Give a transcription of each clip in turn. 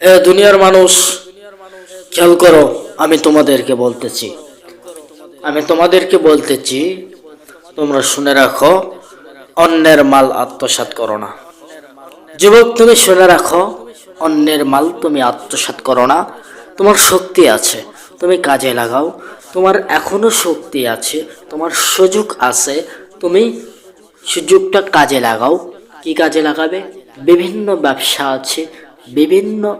দুনিয়ার মানুষ, খেয়াল করো, আমি তোমাদেরকে বলতেছি। আমি তোমাদেরকে বলতেছি, তোমরা শুনে রাখো, অন্যের মাল আত্মসাৎ করো না। যুবক, তুমি শুনে রাখো, অন্যের মাল তুমি আত্মসাৎ করো না। তোমার শক্তি আছে, তুমি কাজে লাগাও। তোমার এখনও শক্তি আছে, তোমার সুযোগ আছে, তুমি সুযোগটা কাজে লাগাও। কি কাজে লাগাবে? বিভিন্ন ব্যবসা আছে বিভিন্ন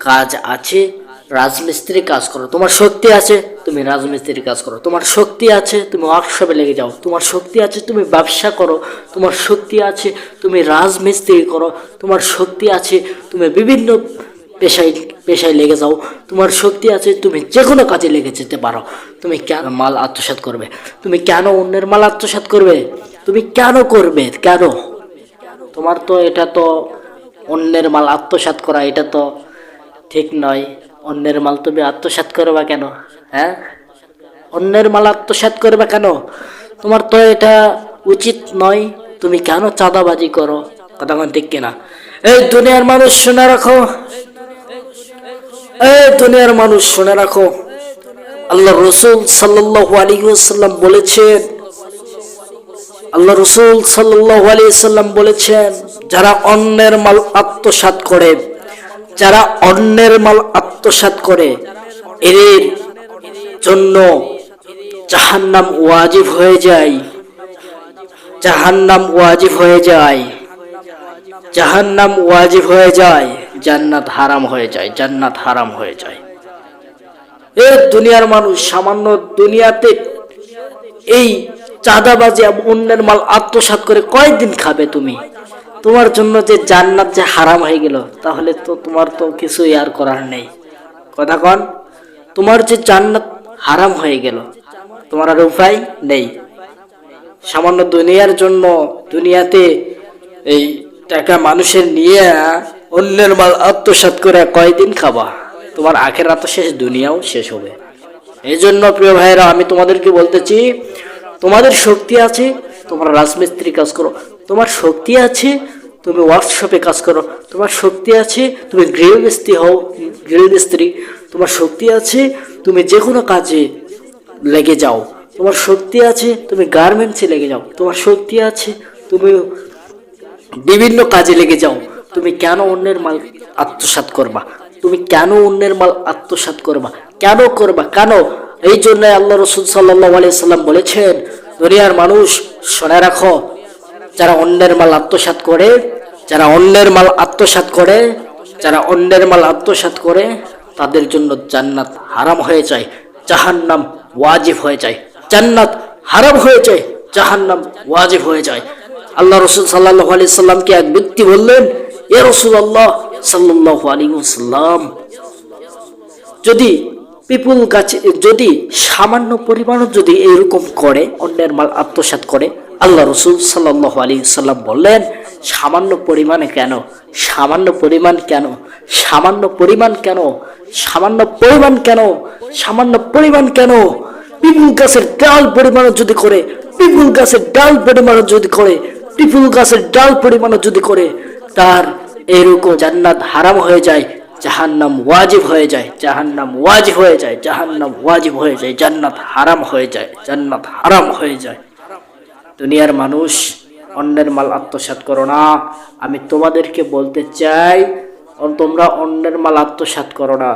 কাজ আছে রাজমিস্ত্রি কাজ করো। তোমার শক্তি আছে, তুমি রাজমিস্ত্রির কাজ করো। তোমার শক্তি আছে, তুমি ওয়ার্কশপে লেগে যাও। তোমার শক্তি আছে, তুমি ব্যবসা করো। তোমার শক্তি আছে, তুমি রাজমিস্ত্রি করো। তোমার শক্তি আছে, তুমি বিভিন্ন পেশায় পেশায় লেগে যাও। তোমার শক্তি আছে, তুমি যে কোনো কাজে লেগে যেতে পারো। তুমি কেন মাল আত্মসাৎ করবে? তুমি কেন অন্যের মাল আত্মসাৎ করবে? তুমি কেন করবে? কেন? তোমার তো এটা তো অন্যের মাল আত্মসাৎ করা, এটা তো ঠিক নয়। অন্যের মাল তুমি আত্মসাৎ করবা কেন? হ্যাঁ? অন্যের মাল আত্মসাৎ করবে কেন? তোমার তো এটা উচিত নয়। তুমি কেন চাঁদাবাজি করো? কথা ঠিক কিনা? এই দুনিয়ার মানুষ শুনে রাখো। এই দুনিয়ার মানুষ শুনে রাখো। আল্লাহ রসুল সাল্লাম বলেছেন, আল্লাহ রসুল সাল্লাম বলেছেন যারা অন্যের মাল আত্মসাৎ করে, যারা অন্যের মাল আত্মসাৎ করে এর জন্য জাহান্নাম ওয়াজিব হয়ে যায়। জাহান্নাম ওয়াজিব হয়ে যায়। জাহান্নাম ওয়াজিব হয়ে যায়। জান্নাত হারাম হয়ে যায়, জান্নাত হারাম হয়ে যায়। এ দুনিয়ার মানুষ, সামান্য দুনিয়াতে এই চাঁদাবাজি অন্যের মাল আত্মসাৎ করে কয়দিন খাবে তুমি? তোমার জন্য যে জান্নাত যে হারাম হয়ে গেল, তাহলে তো তোমার তো কিছুই আর করার নেই। কথা কন, তোমার যে জান্নাত হারাম হয়ে গেল, তোমার আর উপায় নেই। সামান্য দুনিয়ার জন্য দুনিয়াতে এই টাকা মানুষের নিয়ে অন্যের মাল আত্মসাৎ করে কয়দিন খাবা? তোমার আখের রাত শেষ, দুনিয়াও শেষ হবে। এই জন্য প্রিয় ভাইয়েরা, আমি তোমাদেরকে বলতেছি, তোমাদের শক্তি আছে, তোমরা রাজমিস্ত্রি কাজ করো। তোমার শক্তি আছে তুমি ওয়ার্কশপে কাজ করো। তোমার শক্তি আছে, তুমি গৃহমিস্ত্রি হও গৃহমিস্ত্রি তোমার শক্তি আছে, তুমি যে কোনো কাজে লেগে যাও। তোমার শক্তি আছে, তুমি গার্মেন্টসে লেগে যাও। তোমার শক্তি আছে, তুমি বিভিন্ন কাজে লেগে যাও। তুমি কেন অন্যের মাল আত্মসাৎ করবা? তুমি কেন অন্যের মাল আত্মসাৎ করবা? কেন করবা? কেন? এই জন্য আল্লাহ রসুল সাল্লাহ আলিয়া সাল্লাম বলেছেন, দুনিয়ার মানুষ শুনে রাখো যারা অন্যের মাল আত্মসাৎ করে, যারা অন্যের মাল আত্মসাৎ করে, যারা অন্যের মাল আত্মসাৎ করে, তাদের জন্য জান্নাত হারাম হয়ে যায়, জাহান্নাম ওয়াজিব হয়ে যায়। জান্নাত হারাম হয়ে যায়, জাহান্নাম ওয়াজিব হয়ে যায়। আল্লাহ রসুল সাল্লাহ আলি সাল্লামকে এক ব্যক্তি বললেন এ রসুল আল্লাহ সাল্লাহ আলী সাল্লাম যদি পিপুল গাছে, যদি সামান্য পরিমাণও যদি এরকম করে, অন্যের মাল আত্মসাৎ করে আল্লাহ রসুল সাল্লাহ আলী সাল্লাম বললেন, সামান্য পরিমাণে কেন? সামান্য পরিমাণ কেন? সামান্য পরিমাণ কেন? সামান্য পরিমাণ কেন? সামান্য পরিমাণ কেন? পিপুল গাছের ডাল পরিমাণও যদি করে পিপুল গাছের ডাল পরিমাণও যদি করে পিপুল গাছের ডাল পরিমাণও যদি করে, তার এরকম জান্নাত হারাম হয়ে যায়, জাহান্নাম ওয়াজিব হয়ে যায়, জাহান্নাম ওয়াজিব হয়ে যায়, জাহান্নাম ওয়াজিব হয়ে যায়, জান্নাত হারাম হয়ে যায়, জান্নাত হারাম হয়ে যায়। দুনিয়ার মানুষ, অন্যের মাল আত্মসাৎ করো না। আমি তোমাদেরকে বলতে চাই তোমরা অন্যের মাল আত্মসাৎ করো না।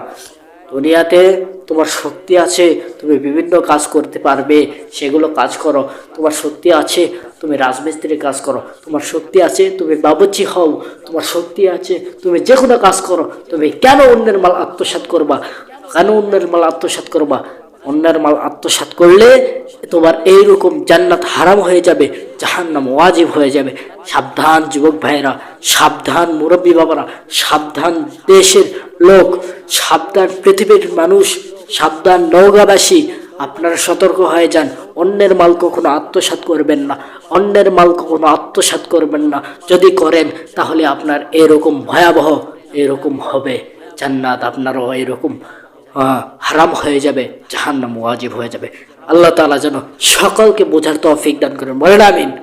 দুনিয়াতে তোমার শক্তি আছে, তুমি বিভিন্ন কাজ করতে পারবে, সেগুলো কাজ করো। তোমার শক্তি আছে, তুমি রাজমিস্ত্রির কাজ করো। তোমার শক্তি আছে, তুমি বাবুচি হও। তোমার শক্তি আছে, তুমি যে কোনো কাজ করো। তুমি কেন অন্যের মাল আত্মসাৎ করবা? কেন অন্যের মাল আত্মসাৎ করবা? অন্যের মাল আত্মসাৎ করলে তোমার এইরকম জান্নাত হারাম হয়ে যাবে, জাহান্নাম ওয়াজিব হয়ে যাবে। সাবধান যুবক ভাইয়েরা, সাবধান মুরব্বী বাবারা, সাবধান দেশের লোক, সাবধান পৃথিবীর মানুষ, সাবধান নৌগাবাসী আপনারা সতর্ক হয়ে যান। অন্যের মাল কখনো আত্মসাৎ করবেন না, অন্যের মাল কখনো আত্মসাৎ করবেন না। যদি করেন, তাহলে আপনার এরকম ভয়াবহ এরকম হবে। জান্নাত আপনারও এরকম হারাম হয়ে যাবে, জাহান্নাম ওয়াজিব হয়ে যাবে। আল্লাহ তালা যেন সকলকে বোঝার তৌফিক দান করেন। বলেন আমিন।